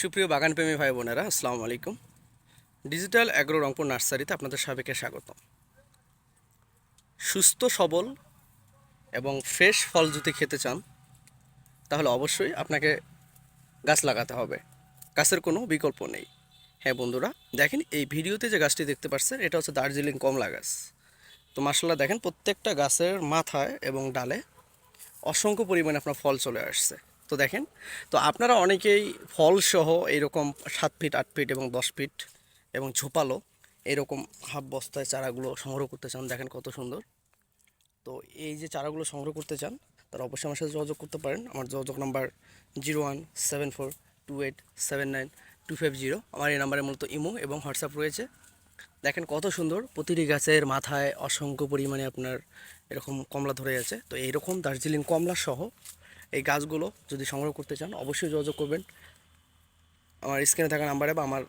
সুপ্রিয় বাগানপ্রেমী ভাই বোনেরা আসসালামু আলাইকুম। ডিজিটাল অ্যাগ্রো রংপুর নার্সারিতে আপনাদের সবাইকে স্বাগতম। সুস্থ, সবল এবং ফ্রেশ ফল যদি খেতে চান, তাহলে অবশ্যই আপনাকে গাছ লাগাতে হবে। গাছের কোনো বিকল্প নেই। হ্যাঁ বন্ধুরা, দেখেন এই ভিডিওতে যে গাছটি দেখতে পাচ্ছেন, এটা হচ্ছে দার্জিলিং কমলা গাছ। তো মাসাল্লাহ দেখেন প্রত্যেকটা গাছের মাথায় এবং ডালে অসংখ্য পরিমাণে আপনার ফল চলে আসছে। তো দেখেন, তো আপনারা অনেকেই ফল সহ এইরকম সাত ফিট, আট ফিট এবং দশ ফিট এবং ঝোপালো এরকম হাফ বস্তায় চারাগুলো সংগ্রহ করতে চান, দেখেন কত সুন্দর। তো এই যে চারাগুলো সংগ্রহ করতে চান, তারা অবশ্যই আমার সাথে যোগাযোগ করতে পারেন। আমার যোগাযোগ number zero one seven four two eight seven nine two five zero. আমার এই নাম্বারে মূলত ইমো এবং হোয়াটসঅ্যাপ রয়েছে। দেখেন কত সুন্দর, প্রতিটি গাছের মাথায় অসংখ্য পরিমাণে আপনার এরকম কমলা ধরে আছে। তো এইরকম দার্জিলিং কমলা সহ এই গাছগুলো যদি সংগ্রহ করতে চান, অবশ্যই যোগাযোগ করবেন। আমার স্ক্রিনে থাকা নাম্বারে বা আমার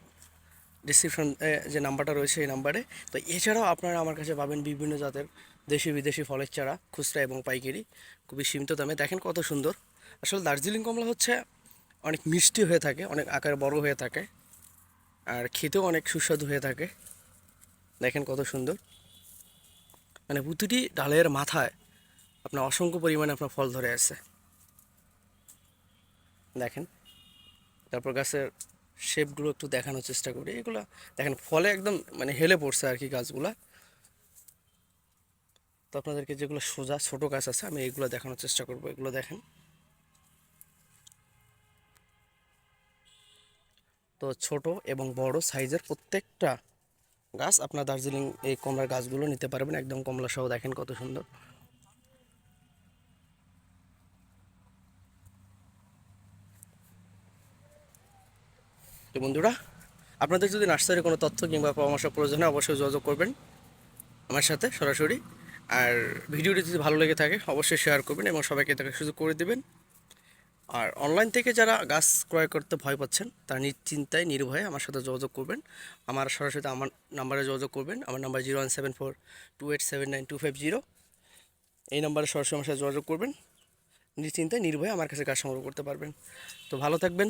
ডিসক্রিপশন যে নাম্বারটা রয়েছে এই নাম্বারে তো এছাড়াও আপনারা আমার কাছে পাবেন বিভিন্ন জাতের দেশি বিদেশি ফলের চারা, খুচরা এবং পাইকারি। খুবই সীমিত দামে। দেখেন কত সুন্দর। আসলে দার্জিলিং কমলা হচ্ছে অনেক মিষ্টি হয়ে থাকে, অনেক আকার বড় হয়ে থাকে, আর খেতেও অনেক সুস্বাদু হয়ে থাকে। দেখেন কত সুন্দর। মানে প্রতিটি ডালের মাথায় আপনার অসংখ্য পরিমাণে আপনার ফল ধরে আছে। দেখেন। তারপর গাছের শেপগুলো একটু দেখানোর চেষ্টা করি। এগুলো দেখেন, ফলে একদম মানে হেলে পড়ছে আর কি গাছগুলা। তো আপনাদেরকে যেগুলো সোজা ছোট গাছ আছে, আমি এগুলো দেখানোর চেষ্টা করব। এগুলো দেখেন। তো ছোট এবং বড় সাইজের প্রত্যেকটা গাছ আপনার দার্জিলিং এই কমলার গাছগুলো নিতে পারবেন। একদম কমলা সহ দেখেন কত সুন্দর। তো বন্ধুরা, আপনাদের যদি নার্সারির কোনো তথ্য কিংবা পরামর্শ প্রয়োজন হয়, অবশ্যই যোগাযোগ করবেন আমার সাথে সরাসরি। আর ভিডিওটি যদি ভালো লেগে থাকে, অবশ্যই শেয়ার করবেন এবং সবাইকে তাকে সুযোগ করে দেবেন। আর অনলাইন থেকে যারা গাছ ক্রয় করতে ভয় পাচ্ছেন, তারা নিশ্চিন্তায়, নির্ভয়ে আমার সাথে যোগাযোগ করবেন। আমার সরাসরি আমার নাম্বারে যোগাযোগ করবেন। আমার number zero one seven four two eight seven nine two five zero এই নাম্বারে সরাসরি আমার সাথে যোগাযোগ করবেন। নিশ্চিন্তায় নির্ভয়ে আমার কাছে গাছ সংগ্রহ করতে পারবেন। তো ভালো থাকবেন।